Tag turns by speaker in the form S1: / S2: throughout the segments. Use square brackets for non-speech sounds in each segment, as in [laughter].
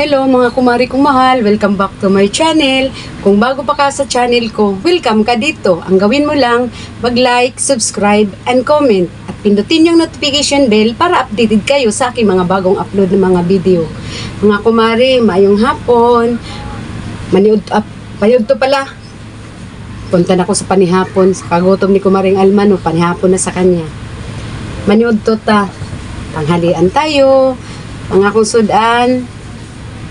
S1: Hello mga kumari kong mahal, welcome back to my channel. Kung bago pa ka sa channel ko, welcome ka dito. Ang gawin mo lang, mag-like, subscribe, and comment. At pindutin yung notification bell para updated kayo sa aking mga bagong upload ng mga video. Mga kumari, mayong hapon. Maniud, up, maniud to pala. Punta na ako sa panihapon. Sa kagutom ni Kumaring Almano, panihapon na sa kanya. Maniud to ta. Tanghalian tayo. Mga kong sudan,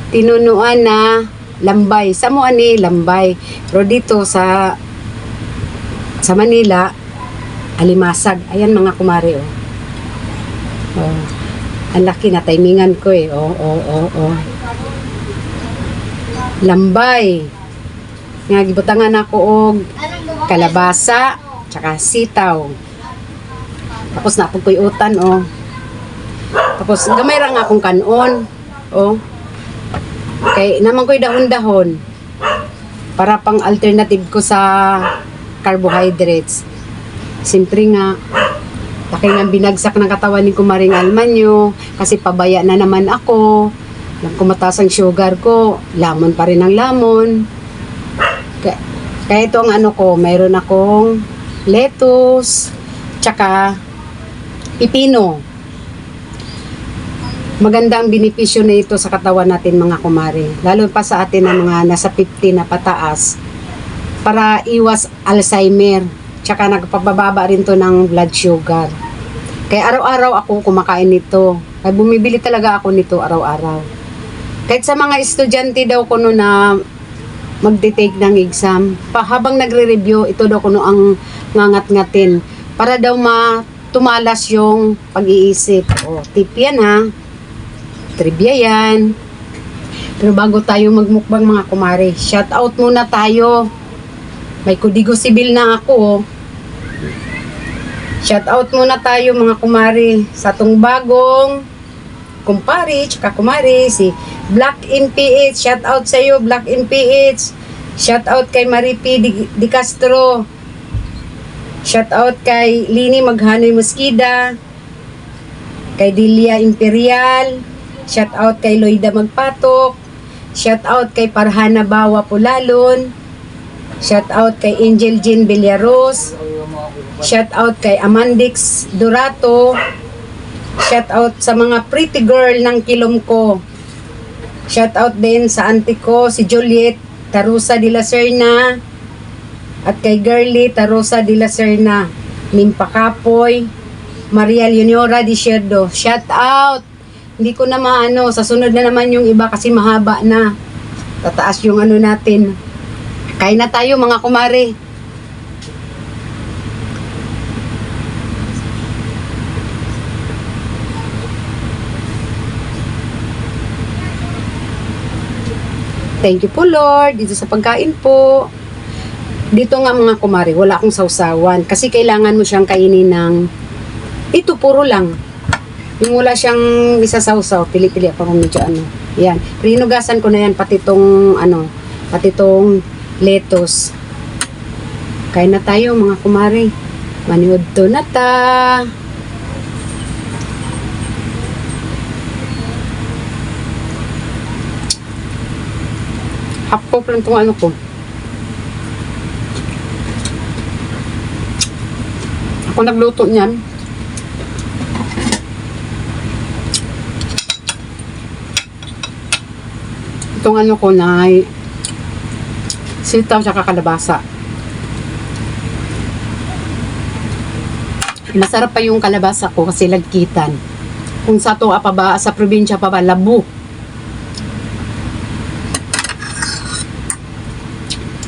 S1: tinunuan na lambay. Sa mo ani lambay. Pero dito sa sa Manila, alimasag. Ayan mga kumari oh. Oh. Ang laki na timingan ko eh. Oh, oh, oh, oh. Lambay. Nga gibutangan ako og kalabasa, tsaka sitaw. Tapos na ko'y oh. Tapos gamay ra nga akong kanon. Oh. Kay naman ko'y dahon-dahon. Para pang alternative ko sa carbohydrates. Siyempre nga, laki nga binagsak ng katawan ni Kumaring Almanyo kasi pabaya na naman ako. Nang kumataas ang sugar ko, lamon pa rin ang lamon. Kaya, kaya ito ang ano ko, mayroon akong lettuce, tsaka pipino. Maganda ang benepisyo na ito sa katawan natin mga kumari. Lalo pa sa atin na mga nasa 50 na pataas. Para iwas Alzheimer. Tsaka nagpapababa rin to ng blood sugar. Kaya araw-araw ako kumakain nito. Kaya bumibili talaga ako nito araw-araw. Kahit sa mga estudyante daw ko no na magte-take ng exam, habang nagre-review, ito daw kuno ang ngangat-ngatin para daw ma tumalas yung pag-iisip. O, tip yan ha. Trivia yan. Pero bago tayo magmukbang mga kumare, shout out muna tayo. May kudigo sibil na ako. oh. Shout out muna tayo mga kumare sa tong bagong kumpare, tsaka kumare, si Black in PH. Shout out sa iyo, Black in PH. Shout out kay Maripi Di, Di Castro. Shout out kay Lini Maghanoy Mosquida. Kay Dilia Imperial. Shout out kay Loida Magpatok. Shout out kay Parhana Bawa Pulalon. Shout out kay Angel Jean Villaros. Shout out kay Amandix Durato. Shout out sa mga pretty girl ng kilom ko. Shout out din sa auntie ko, si Juliet Tarusa de la Serna. At kay Girly Tarusa de la Serna. Nimpa Kapoy. Maria Leonora de Sherdo. Shout out! Hindi ko na maano. Sa sunod na naman yung iba kasi mahaba na. Tataas yung ano natin. Kain na tayo mga kumare. Thank you po Lord dito sa pagkain po. Dito nga mga kumari, wala akong sausawan kasi kailangan mo siyang kainin ng ito puro lang. Yung wala siyang isasawsaw, pili-pili ako kung medyo ano. Yan. Rinugasan ko na yan pati tong ano, pati tong lettuce. Kain na tayo mga kumari. Maniod to na ta. Hapok lang tong ano ko. Ako nagluto niyan. Itong ano ko na ay sitaw tsaka kalabasa. Masarap pa yung kalabasa ko kasi lagkitan. Kung sa to pa ba, sa probinsya pa ba, labu.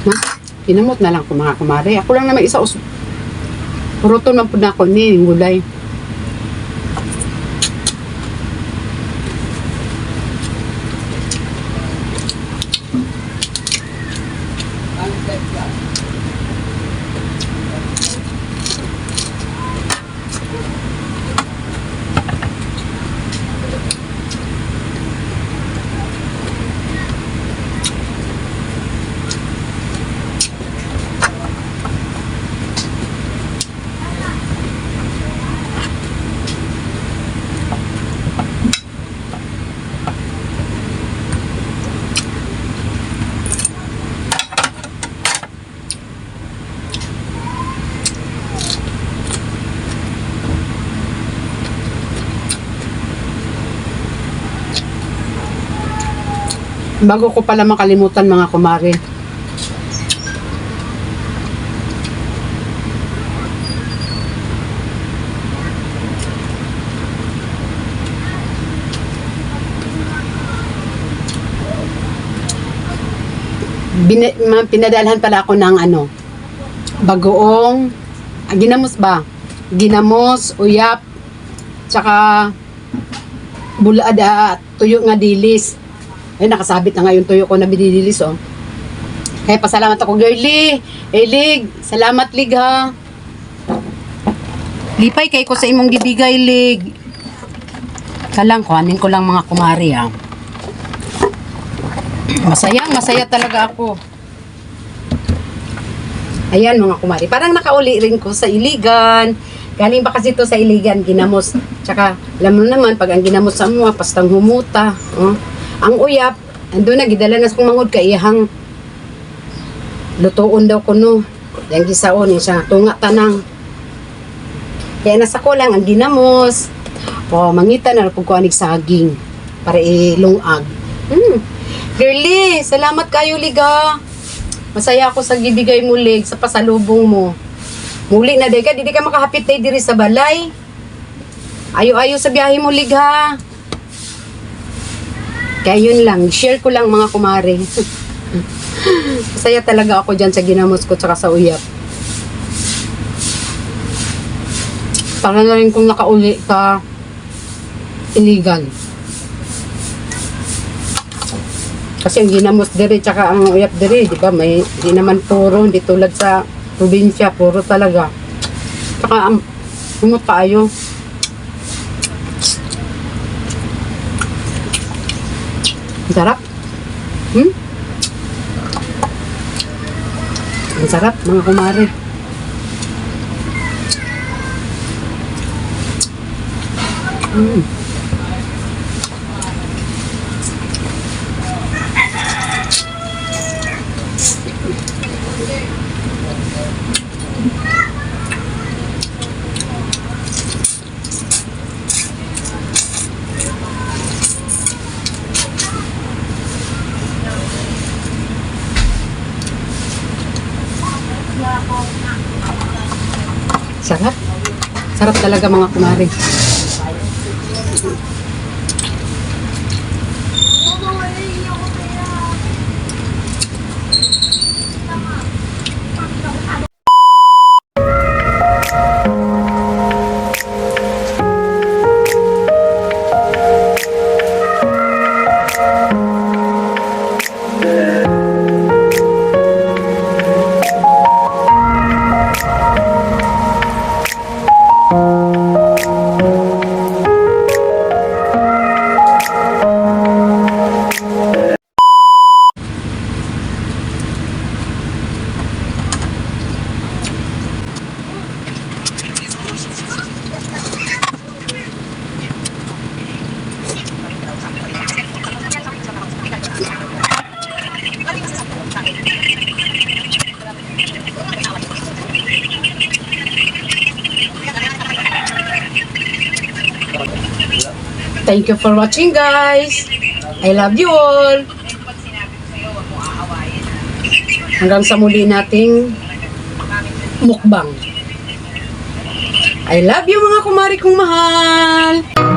S1: Na, pinamot na lang ko mga kumare. Ako lang naman isa us. Puro to na po na ako ni gulay. Bago ko pala makalimutan mga kumari. Bina, ma- pinadalhan pala ako ng ano, bagoong, ah, ginamos ba? Ginamos, uyap, tsaka bulada, tuyo nga dilis. Ay, nakasabit na nga yung tuyo ko na binidilis, oh. Kaya pasalamat ako, girlie. Eh, Lig, salamat, Lig, ha. Lipay kay ko sa imong gibigay, Lig. Kalang, kuhanin ko lang mga kumari, ha. Masaya, masaya talaga ako. Ayan mga kumari. Parang nakauli rin ko sa Iligan. Galing pa kasi ito sa Iligan, ginamos. Tsaka, alam mo naman, pag ang ginamos sa mga, pastang humuta. Oh. Ang uyap, ando na, gidala na sa mangod ka, iyahang lutuon daw ko no. Yang gisaon yung siya, tunga tanang. Kaya nasa ko lang ang ginamos. O, mangita na ko anig saging para ilungag. Hmm. Girlie, salamat kayo, Liga. Masaya ako sa gibigay mo, Lig, sa pasalubong mo. Muli na, Deka, di ka makahapit tayo diri sa balay. Ayo-ayo sa biyahe mo, Lig, ha? Kaya yun lang, share ko lang mga kumare. [laughs] Masaya talaga ako dyan sa ginamos ko tsaka sa uyap. Para na rin kung nakauli ka illegal. Kasi ang ginamos dire tsaka ang uyap dire, di ba? May di naman puro, hindi tulad sa probinsya, puro talaga. Tsaka ang umapayo. Ang sarap. Hmm? Ang sarap, mga kumare. Mm. Sarap. Sarap talaga mga kumare. Thank you for watching guys. I love you all. Hanggang sa muli nating mukbang. I love you mga kumari kong mahal.